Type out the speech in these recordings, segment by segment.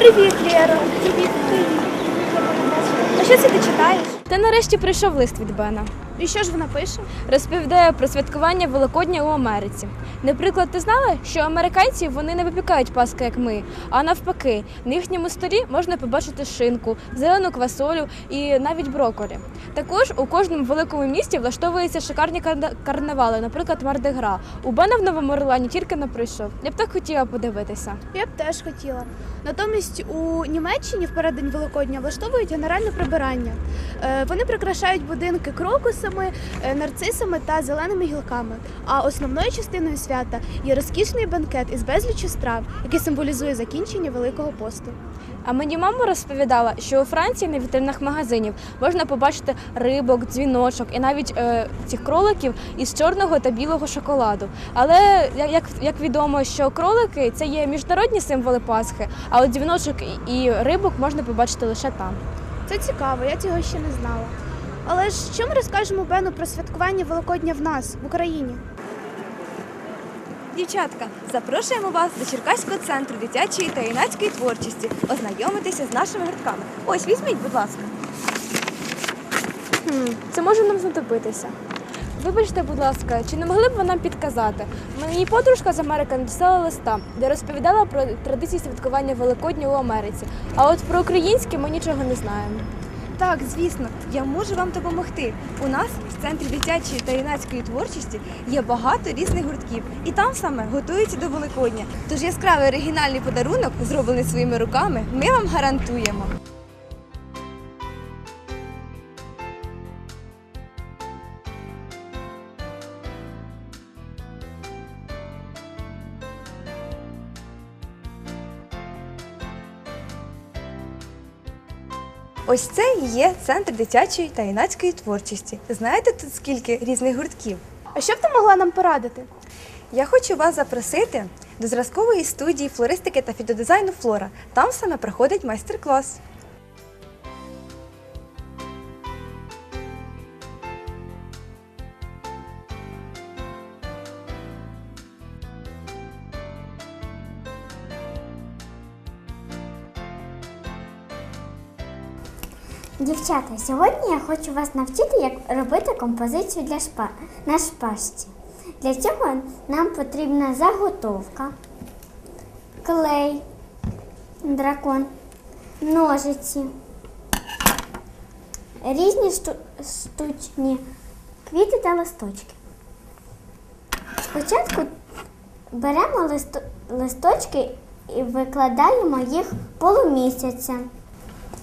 Привіт, Лєра. Привіт. А що це ти читаєш? Та нарешті прийшов лист від Бена. І що ж вона пише? Розповідає про святкування Великодня у Америці. Наприклад, ти знала, що американці вони не випікають паски, як ми, а навпаки, на їхньому столі можна побачити шинку, зелену квасолю і навіть броколі. Також у кожному великому місті влаштовуються шикарні карна- карнавали, наприклад, Мардегра. У Бена в Новому Орлані тільки не прийшов. Я б так хотіла подивитися. Я б теж хотіла. Натомість у Німеччині в переддень Великодня влаштовують генеральне прибирання. Е, Вони прикрашають будинки крокусами, е, нарцисами та зеленими гілками. А основною частиною свята є розкішний банкет із безліччю страв, який символізує закінчення Великого посту. А мені мама розповідала, що у Франції на вітринах магазинів можна побачити рибок, дзвіночок і навіть е, цих кроликів із чорного та білого шоколаду. Але як, як відомо, що кролики це є міжнародні символи Пасхи, а от дзвіночок і рибок можна побачити лише там. Це цікаво, я цього ще не знала. Але ж що ми розкажемо Бену про святкування Великодня в нас, в Україні? Дівчатка, запрошуємо вас до Черкаського центру дитячої та юнацької творчості ознайомитися з нашими гуртками. Ось візьміть, будь ласка. Хм, це може нам знадобитися. Вибачте, будь ласка, чи не могли б ви нам підказати? Мені подружка з Америки написала листа, де розповідала про традиції святкування Великодня у Америці. А от про українське ми нічого не знаємо. Так, звісно, я можу вам допомогти. У нас в центрі дитячої та юнацької творчості є багато різних гуртків, і там саме готуються до Великодня. Тож яскравий оригінальний подарунок, зроблений своїми руками, ми вам гарантуємо. Ось це і є центр дитячої та юнацької творчості. Знаєте тут скільки різних гуртків? А що б ти могла нам порадити? Я хочу вас запросити до зразкової студії флористики та фітодизайну Флора. Там саме проходить майстер-клас. Дівчата, сьогодні я хочу вас навчити, як робити композицію для шпа... на шпажці. Для цього нам потрібна заготовка, клей, дракон, ножиці, різні шту... штучні квіти та листочки. Спочатку беремо листо... листочки і викладаємо їх полумісяця.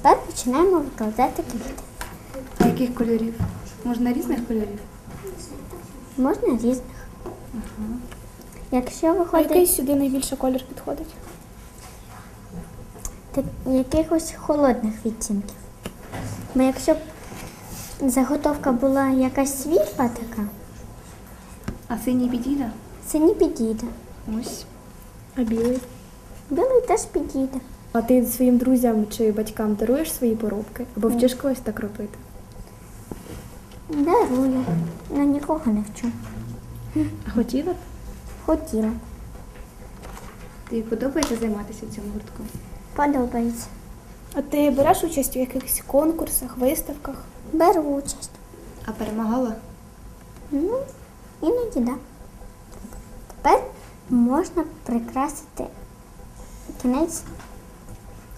Тепер починаємо викладати квіти. А яких кольорів? Можна різних кольорів? Можна різних. Якщо виходить сюди найбільше колір підходить? так, якихось холодних відтінків. Бо якщо б заготовка була якась світла така, А синій підійде? не підійде. Ось. А білий? Білий теж підійде. А ти своїм друзям чи батькам даруєш свої поробки? Або вчиш когось так робити? Дарую. але нікого не вчу. А хотіла б? Хотіла. Тобі подобається займатися в цьому гуртку? Подобається. А ти береш участь у якихось конкурсах, виставках? Беру участь. А перемагала? Ну, іноді да. Тепер можна прикрасити кінець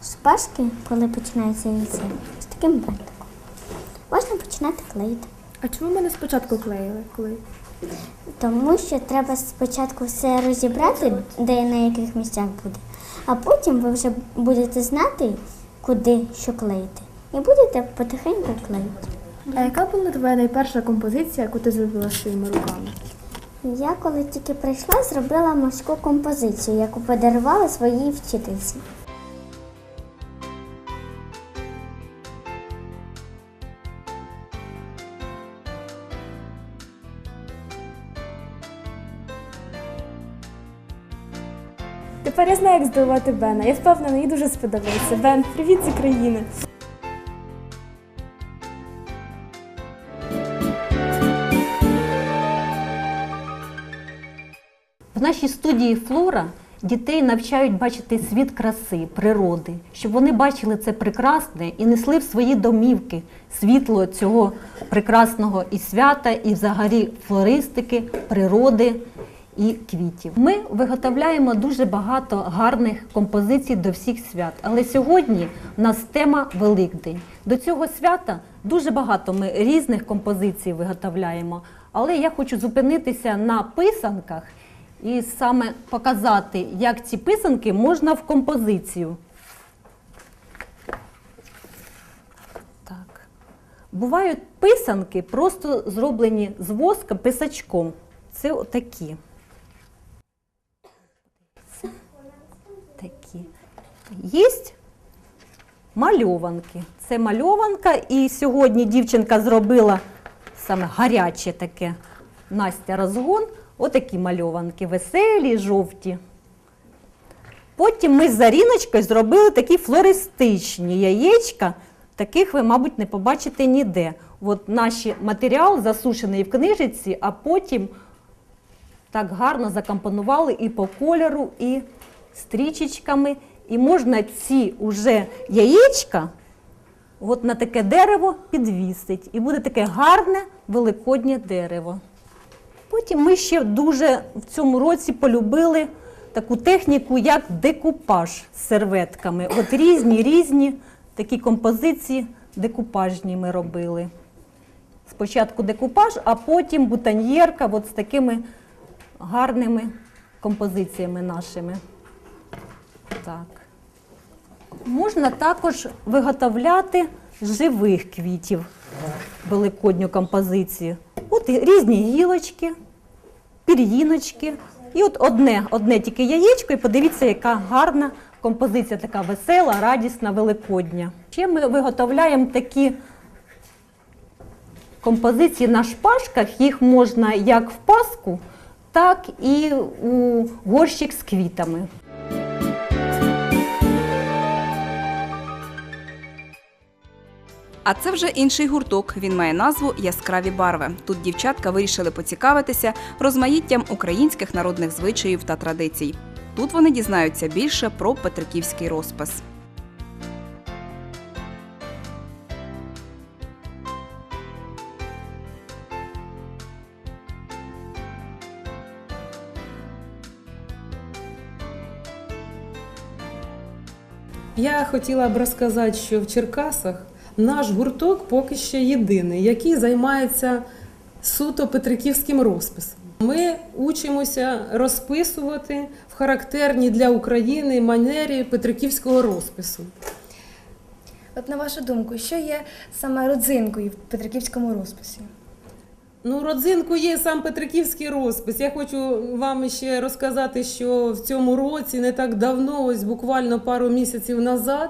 шпажки, коли починається яйце, з таким бантиком. Можна починати клеїти. А чому мене спочатку клеїли? Коли? Тому що треба спочатку все розібрати, де на яких місцях буде, а потім ви вже будете знати, куди що клеїти. І будете потихеньку клеїти. А яка була твоя найперша композиція, яку ти зробила своїми руками? Я коли тільки прийшла, зробила морську композицію, яку подарувала своїй вчительці. Як здивувати Бена. Я впевнена, їй дуже сподобається. Бен, привіт з України. В нашій студії Флора Дітей навчають бачити світ краси, природи, щоб вони бачили це прекрасне і несли в свої домівки світло цього прекрасного і свята, і взагалі флористики, природи і квітів. Ми виготовляємо дуже багато гарних композицій до всіх свят. Але сьогодні в нас тема Великдень. До цього свята дуже багато ми різних композицій виготовляємо. Але я хочу зупинитися на писанках і саме показати, як ці писанки можна в композицію. Бувають писанки, просто зроблені з воска писачком. Це отакі. Такі. Є мальованки. Це мальованка, і сьогодні дівчинка зробила саме гаряче таке Настя розгон. Отакі мальованки, веселі, жовті. Потім ми з Заріночкою зробили такі флористичні яєчка. Таких ви, мабуть, не побачите ніде. От наш матеріал засушений в книжиці, а потім так гарно закомпонували і по кольору, і стрічечками. І можна ці уже яєчка от на таке дерево підвісить. І буде таке гарне великоднє дерево. Потім ми ще дуже в цьому році полюбили таку техніку, як декупаж з серветками. От різні різні такі композиції декупажні ми робили. Спочатку декупаж, а потім бутоньєрка от з такими гарними композиціями нашими. Так. Можна також виготовляти живих квітів великодню композицію. От різні гілочки, пір'їночки. І от одне, одне тільки яєчко, і подивіться, яка гарна композиція, така весела, радісна, великодня. Ще ми виготовляємо такі композиції на шпажках, їх можна як в паску, так і у горщик з квітами. А це вже інший гурток. Він має назву Яскраві барви. Тут дівчатка вирішили поцікавитися розмаїттям українських народних звичаїв та традицій. Тут вони дізнаються більше про петриківський розпис. Я хотіла б розказати, що в Черкасах наш гурток поки що єдиний, який займається суто петриківським розписом. Ми учимося розписувати в характерній для України манері петриківського розпису. От на вашу думку, що є саме родзинкою в Петриківському розписі? Ну, родзинку є сам Петриківський розпис. Я хочу вам ще розказати, що в цьому році, не так давно, ось буквально пару місяців назад,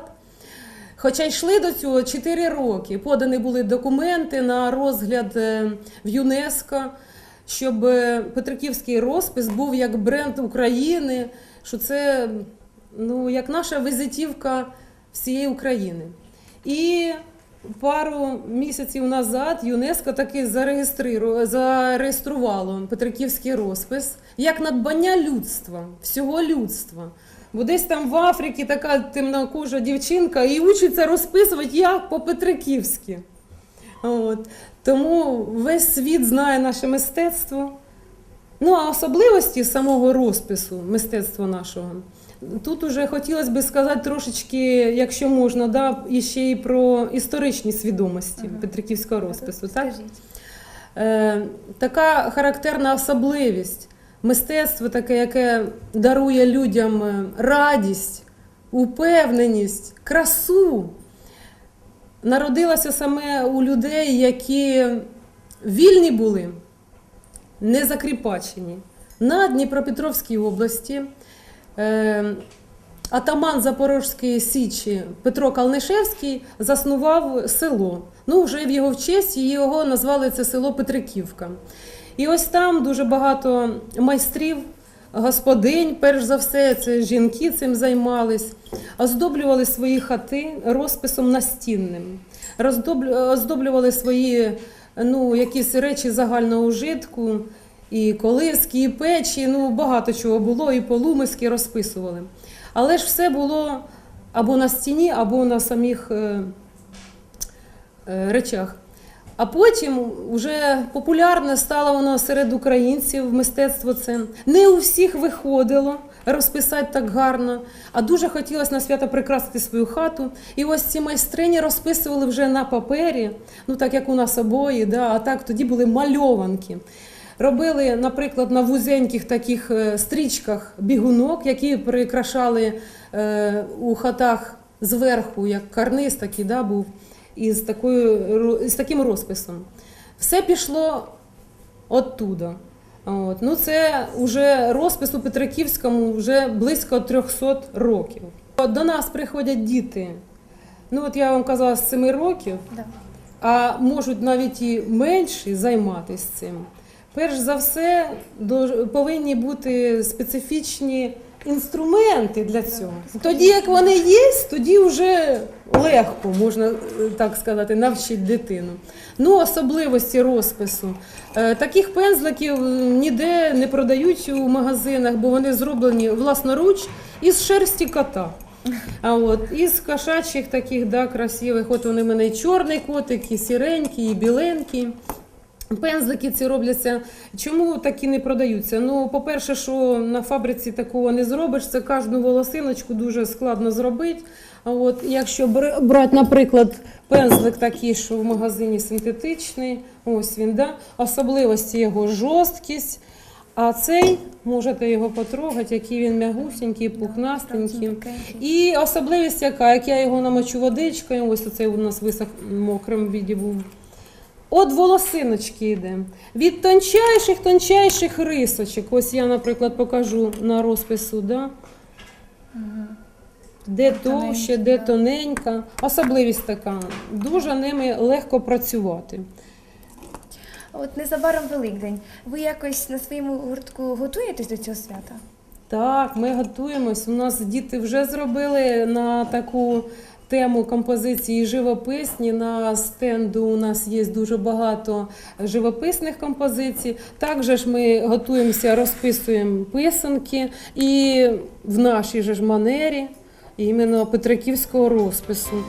хоча йшли до цього 4 роки, подані були документи на розгляд е, в ЮНЕСКО, щоб е, Петриківський розпис був як бренд України, що це ну, як наша візитівка всієї України. І пару місяців назад ЮНЕСКО таки зареєструвало Петриківський розпис як надбання людства, всього людства. Бо десь там в Африці така темнокожа дівчинка і учиться розписувати як по-петриківськи. От. Тому весь світ знає наше мистецтво. Ну, а особливості самого розпису, мистецтва нашого. Тут уже хотілося б сказати трошечки, якщо можна, да, і ще й про історичні свідомості Петриківського розпису. Так? Е, така характерна особливість. Мистецтво таке, яке дарує людям е, радість, упевненість, красу. Народилося саме у людей, які вільні були, не закріпачені. На Дніпропетровській області е, атаман Запорозької Січі Петро Калнишевський заснував село. Ну, вже в його честь його назвали це село Петриківка. І ось там дуже багато майстрів, господинь, перш за все, це жінки цим займались, оздоблювали свої хати розписом настінним, оздоблювали свої ну, якісь речі загального ужитку. і коливські, і печі, ну багато чого було, і полумиски розписували. Але ж все було або на стіні, або на самих е, е, речах. А потім вже популярне стало воно серед українців мистецтво це. Не у всіх виходило розписати так гарно, а дуже хотілося на свято прикрасити свою хату. І ось ці майстрині розписували вже на папері, ну так як у нас обої, да, а так тоді були мальованки. Робили, наприклад, на вузеньких таких е, стрічках бігунок, які прикрашали е, у хатах зверху, як карниз такий да, був, із, такою, із таким розписом. Все пішло оттуда. От. Ну, це вже розпис у Петриківському вже близько 300 років. До нас приходять діти. Ну, от я вам казала, з 7 років, Да. а можуть навіть і менші займатися цим. Перш за все, до- повинні бути специфічні інструменти для цього. Тоді, як вони є, тоді вже легко, можна е, так сказати, навчити дитину. Ну, особливості розпису. Е, Таких пензликів е, ніде не продають у магазинах, бо вони зроблені власноруч із шерсті кота. А от із кошачих таких да, красивих, от вони в мене і чорний котик, і сіренький, і біленький. Пензлики ці робляться. Чому такі не продаються? Ну, по-перше, що на фабриці такого не зробиш, це кожну волосиночку дуже складно зробити. А от якщо бр- брати, наприклад, пензлик такий, що в магазині синтетичний, ось він, да? особливості його жорсткість. А цей можете його потрогати, який він м'ягусенький, пухнастенький. І особливість яка, як я його намочу водичкою, ось оцей у нас висох в мокрому віді був. От волосиночки йде. Від тончайших, тончайших рисочок. Ось я, наприклад, покажу на розпису, да? де товще, де тоненька. Особливість така. Дуже ними легко працювати. От незабаром Великдень. Ви якось на своєму гуртку готуєтесь до цього свята? Так, ми готуємось. У нас діти вже зробили на таку тему композиції живописні. На стенду у нас є дуже багато живописних композицій. Також ми готуємося, розписуємо писанки і в нашій же ж манері, іменно Петриківського розпису.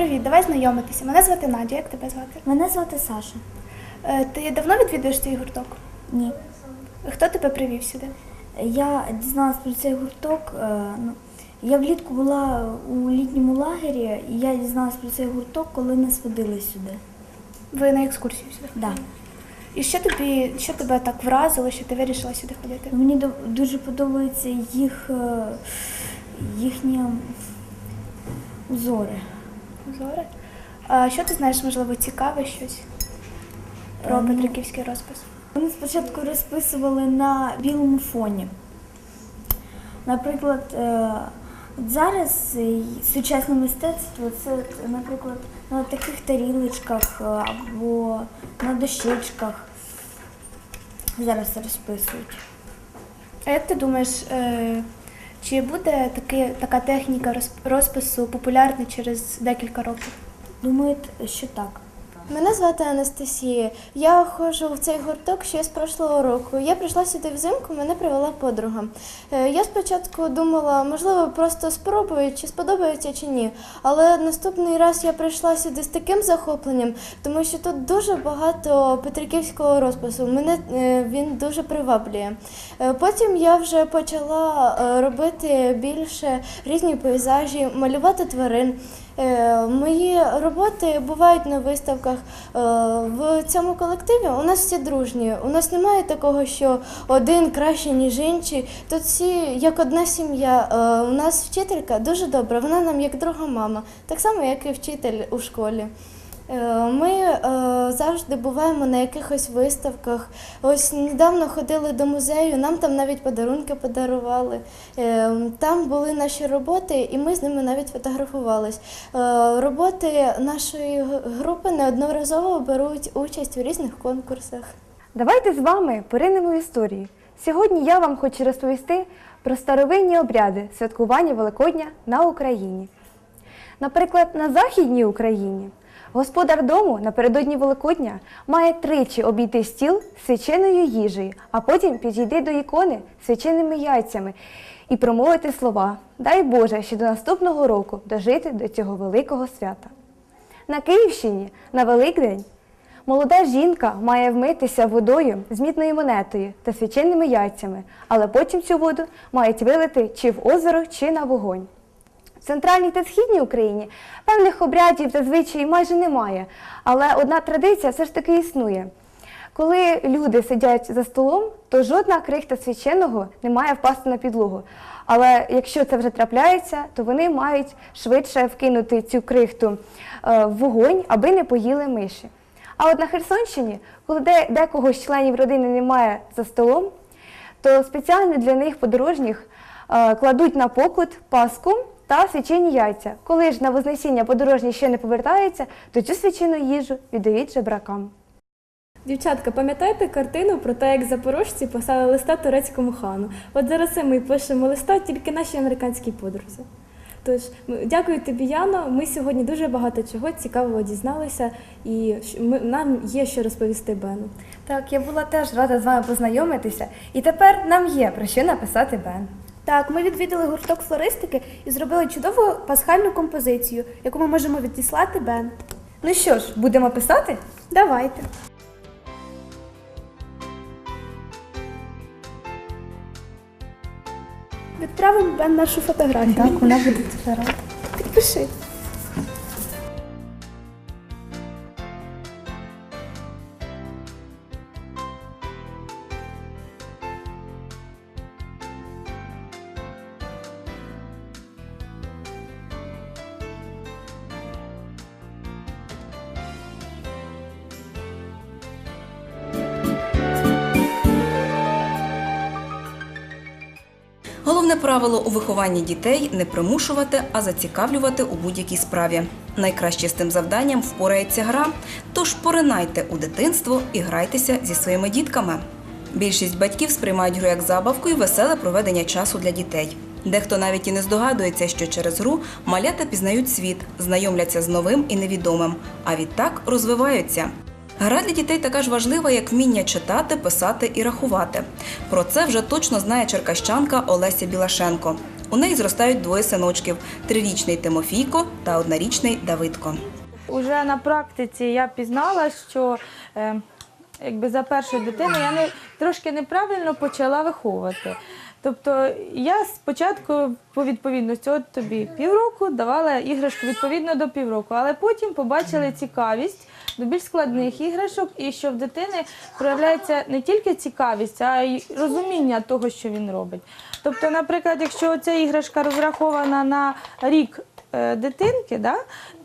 Привіт, давай знайомитися. Мене звати Надя. Як тебе звати? Мене звати Саша. Е, Ти давно відвідуєш цей гурток? Ні. Хто тебе привів сюди? Я дізналась про цей гурток. е, Ну, я влітку була у літньому лагері, і я дізналась про цей гурток, коли нас водили сюди. Ви на екскурсію сюди? Да. І що тобі, що тебе так вразило, що ти вирішила сюди ходити? Мені до- дуже подобаються їх е, їхні узори. Узори? А що ти знаєш, можливо, цікаве щось про Ем. Петриківський розпис? Вони спочатку розписували на білому фоні. Наприклад, е, от зараз е, й- сучасне мистецтво це, от, наприклад, на таких тарілочках е, або на дощечках. Зараз розписують. А як ти думаєш, е, чи буде таки, така техніка розп- розпису популярна через декілька років? Думаю, що так. Мене звати Анастасія. Я ходжу в цей гурток ще з прошлого року. Я прийшла сюди взимку, мене привела подруга. Е, Я спочатку думала, можливо, просто спробую, чи сподобається чи ні. Але наступний раз я прийшла сюди з таким захопленням, тому що тут дуже багато петриківського розпису. Мене е, він дуже приваблює. Е, Потім я вже почала робити більше різні пейзажі, малювати тварин. Мої роботи бувають на виставках в цьому колективі у нас всі дружні. У нас немає такого, що один краще, ніж інший. Тут всі як одна сім'я. Е, У нас вчителька дуже добра, вона нам як друга мама, так само, як і вчитель у школі. Е, Ми е, завжди буваємо на якихось виставках. Ось недавно ходили до музею, нам там навіть подарунки подарували. Е, Там були наші роботи, і ми з ними навіть фотографувались. Роботи нашої групи неодноразово беруть участь у різних конкурсах. Давайте з вами поринемо в історію. Сьогодні я вам хочу розповісти про старовинні обряди святкування Великодня на Україні. Наприклад, на Західній Україні господар дому напередодні Великодня має тричі обійти стіл з свяченою їжею, а потім підійти до ікони свяченими яйцями і промовити слова Дай Боже, ще до наступного року дожити до цього великого свята. На Київщині на Великдень молода жінка має вмитися водою з мідною монетою та свяченими яйцями, але потім цю воду мають вилити чи в озеро, чи на вогонь. Центральній та східній Україні певних обрядів зазвичай майже немає, але одна традиція все ж таки існує. Коли люди сидять за столом, то жодна крихта священного не має впасти на підлогу. Але якщо це вже трапляється, то вони мають швидше вкинути цю крихту е, в вогонь, аби не поїли миші. А от на Херсонщині, коли де, декого з членів родини немає за столом, то спеціально для них подорожніх е, кладуть на покут паску та свячені яйця. Коли ж на Вознесіння подорожні ще не повертаються, то цю свячену їжу віддають жебракам. Дівчатка, пам'ятаєте картину про те, як запорожці писали листа турецькому хану? От зараз і ми пишемо листа тільки нашій американській подрузі. Тож, дякую тобі, Яно. Ми сьогодні дуже багато чого цікавого дізналися, і ми, нам є що розповісти Бену. Так, я була теж рада з вами познайомитися, і тепер нам є про що написати Бен. Так, ми відвідали гурток флористики і зробили чудову пасхальну композицію, яку ми можемо відіслати Бен. Ну що ж, будемо писати? Давайте. Відправимо Бен нашу фотографію. Так, вона буде рада. Підпиши. Правило у вихованні дітей не примушувати, а зацікавлювати у будь-якій справі. Найкраще з тим завданням впорається гра. Тож поринайте у дитинство і грайтеся зі своїми дітками. Більшість батьків сприймають гру як забавку і веселе проведення часу для дітей. Дехто навіть і не здогадується, що через гру малята пізнають світ, знайомляться з новим і невідомим, а відтак розвиваються. Гра для дітей така ж важлива, як вміння читати, писати і рахувати. Про це вже точно знає черкащанка Олеся Білашенко. У неї зростають двоє синочків: трирічний Тимофійко та однорічний Давидко. Уже на практиці я пізнала, що е, якби за першою дитиною я не, трошки неправильно почала виховувати. Тобто я спочатку по відповідності, от тобі півроку давала іграшку відповідно до півроку, але потім побачили цікавість до більш складних іграшок, і що в дитини проявляється не тільки цікавість, а й розуміння того, що він робить. Тобто, наприклад, якщо ця іграшка розрахована на рік дитинки, да,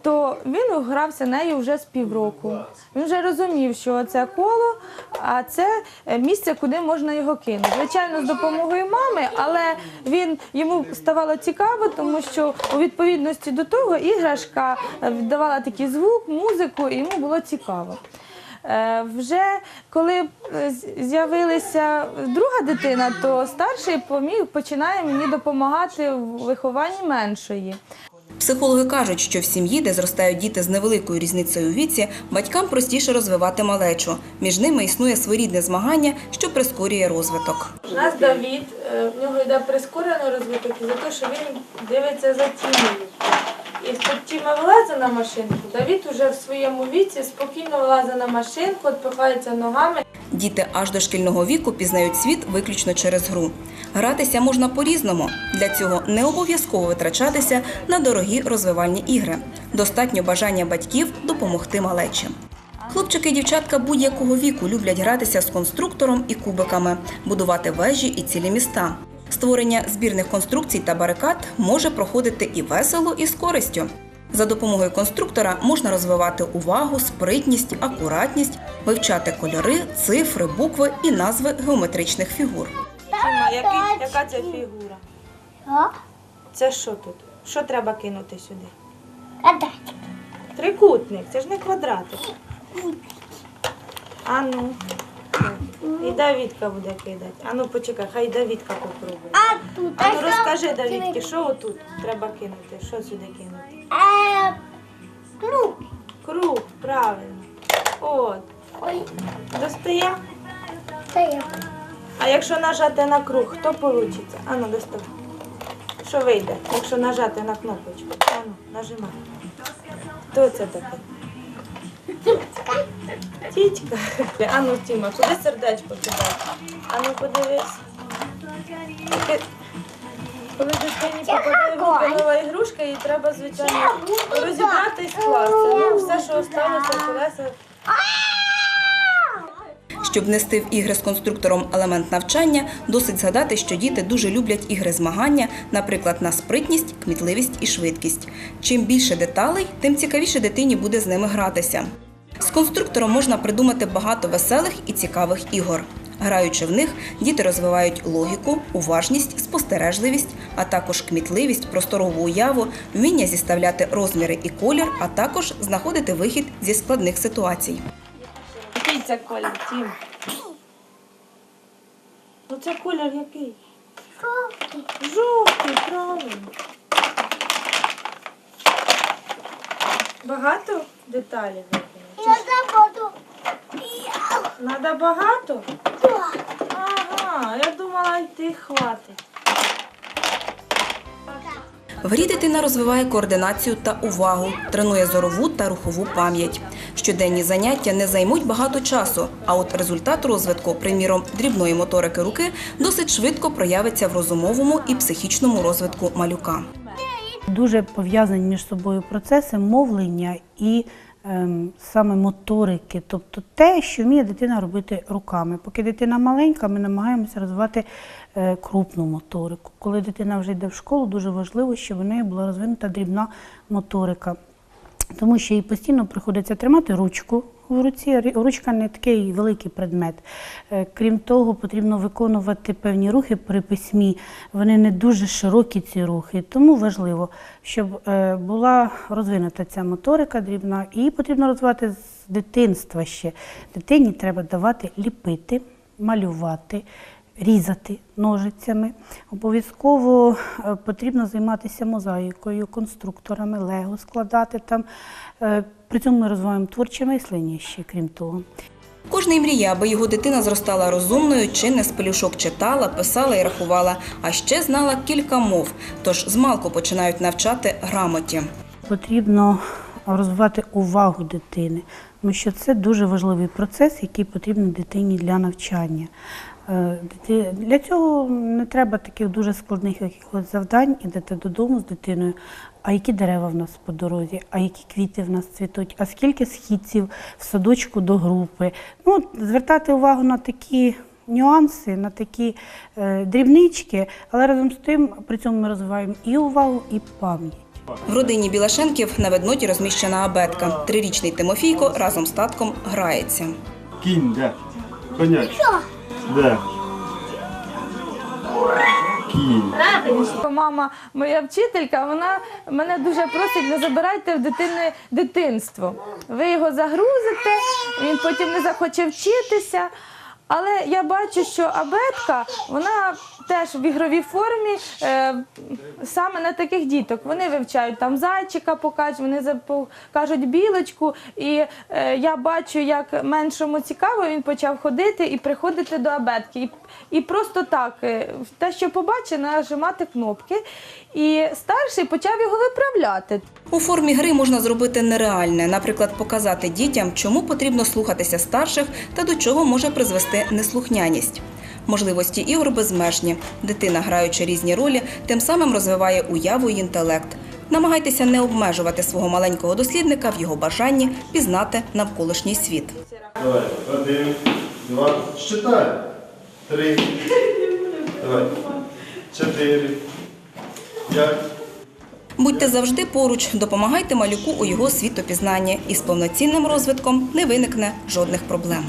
то він грався нею вже з півроку. Він вже розумів, що це коло, а це е, місце, куди можна його кинути. Звичайно, з допомогою мами, але він йому ставало цікаво, тому що у відповідності до того іграшка е, віддавала такий звук, музику, і йому було цікаво. Е, Вже коли е, з'явилася друга дитина, то старший поміг починає мені допомагати в вихованні меншої. Психологи кажуть, що в сім'ї, де зростають діти з невеликою різницею у віці, батькам простіше розвивати малечу. Між ними існує своєрідне змагання, що прискорює розвиток. У нас Давід, е, в нього йде прискорений розвиток за те, що він дивиться за тінею. І тут Тіма вилазить на машинку, Давід уже в своєму віці спокійно вилазить на машинку, відпихається ногами. Діти аж до шкільного віку пізнають світ виключно через гру. Гратися можна по-різному. Для цього не обов'язково витрачатися на дорогі розвивальні ігри. Достатньо бажання батьків допомогти малечі. Хлопчики і дівчатка будь-якого віку люблять гратися з конструктором і кубиками, будувати вежі і цілі міста. Створення збірних конструкцій та барикад може проходити і весело, і з користю. За допомогою конструктора можна розвивати увагу, спритність, акуратність, вивчати кольори, цифри, букви і назви геометричних фігур. Тіма, який, яка це фігура? Це що тут? Що треба кинути сюди? Трикутник, це ж не квадратик. А ну. І Давідка буде кидати. А ну почекай, хай Давідка попробує. А тут. А ну розкажи Давідки, що отут треба кинути? Що сюди кинути? Круг. Круг, правильно. От. Ой. Достає? А якщо нажати на круг, хто вийде? А ну доставай. Що вийде, якщо нажати на кнопочку? А ну, нажимай. Хто це таке? Тічка. А ну, Тіма, куди сердечко кидай? А ну подивись. Коли дитині попадає в ігрушка, їй треба, звичайно, розібрати і скласти. Ну, все, що осталося, колеса Щоб внести в ігри з конструктором елемент навчання, досить згадати, що діти дуже люблять ігри змагання, наприклад, на спритність, кмітливість і швидкість. Чим більше деталей, тим цікавіше дитині буде з ними гратися. З конструктором можна придумати багато веселих і цікавих ігор. Граючи в них, діти розвивають логіку, уважність, спостережливість, а також кмітливість, просторову уяву, вміння зіставляти розміри і колір, а також знаходити вихід зі складних ситуацій. Який це колір, Тім? Ну це колір який? Жовтий. Жовтий, правильно. Багато деталей виконати? Надо багато? Ага, я думала, йти хватить. В грі дитина розвиває координацію та увагу, тренує зорову та рухову пам'ять. Щоденні заняття не займуть багато часу, а от результат розвитку, приміром, дрібної моторики руки, досить швидко проявиться в розумовому і психічному розвитку малюка. Дуже пов'язані між собою процеси мовлення і саме моторики, тобто те, що вміє дитина робити руками. Поки дитина маленька, ми намагаємося розвивати е, крупну моторику. Коли дитина вже йде в школу, дуже важливо, щоб у неї була розвинута дрібна моторика. Тому що їй постійно приходиться тримати ручку в руці. Ручка не такий великий предмет. Е, Крім того, потрібно виконувати певні рухи при письмі. Вони не дуже широкі, ці рухи. Тому важливо, щоб е, була розвинута ця моторика дрібна, і потрібно розвивати з дитинства ще. Дитині треба давати ліпити, малювати. Різати ножицями. Обов'язково е, потрібно займатися мозаїкою, конструкторами, лего складати там. Е, При цьому ми розвиваємо творче мислення ще, крім того. Кожний мріє, аби його дитина зростала розумною, чи не з пелюшок читала, писала і рахувала, а ще знала кілька мов. Тож змалку починають навчати грамоті. Потрібно розвивати увагу дитини, тому що це дуже важливий процес, який потрібен дитині для навчання. Е, Для цього не треба таких дуже складних якихось завдань ідете додому з дитиною. А які дерева в нас по дорозі, а які квіти в нас цвітуть, а скільки східців в садочку до групи. Ну, звертати увагу на такі нюанси, на такі е, дрібнички, але разом з тим при цьому ми розвиваємо і увагу, і пам'ять. В родині Білашенків на ведноті розміщена абетка. Трирічний Тимофійко разом з татком грається. Кінь, де? Коняк. Кінь. Мама, моя вчителька, вона мене дуже просить, не забирайте в дитини дитинство. Ви його загрузите, він потім не захоче вчитися. Але я бачу, що абетка, вона теж в ігровій формі е, саме на таких діток. Вони вивчають там зайчика, покажуть, вони покажуть білочку. І е, я бачу, як меншому цікаво, він почав ходити і приходити до абетки. І, і просто так, е, те, що побачив, нажимати кнопки. І старший почав його виправляти. У формі гри можна зробити нереальне, наприклад, показати дітям, чому потрібно слухатися старших та до чого може призвести неслухняність. Можливості ігор безмежні. Дитина, граючи різні ролі, тим самим розвиває уяву і інтелект. Намагайтеся не обмежувати свого маленького дослідника в його бажанні пізнати навколишній світ. Давай, один, два, считай. Три. Давай. Чотири. Будьте завжди поруч, допомагайте малюку у його світопізнанні, і з повноцінним розвитком не виникне жодних проблем.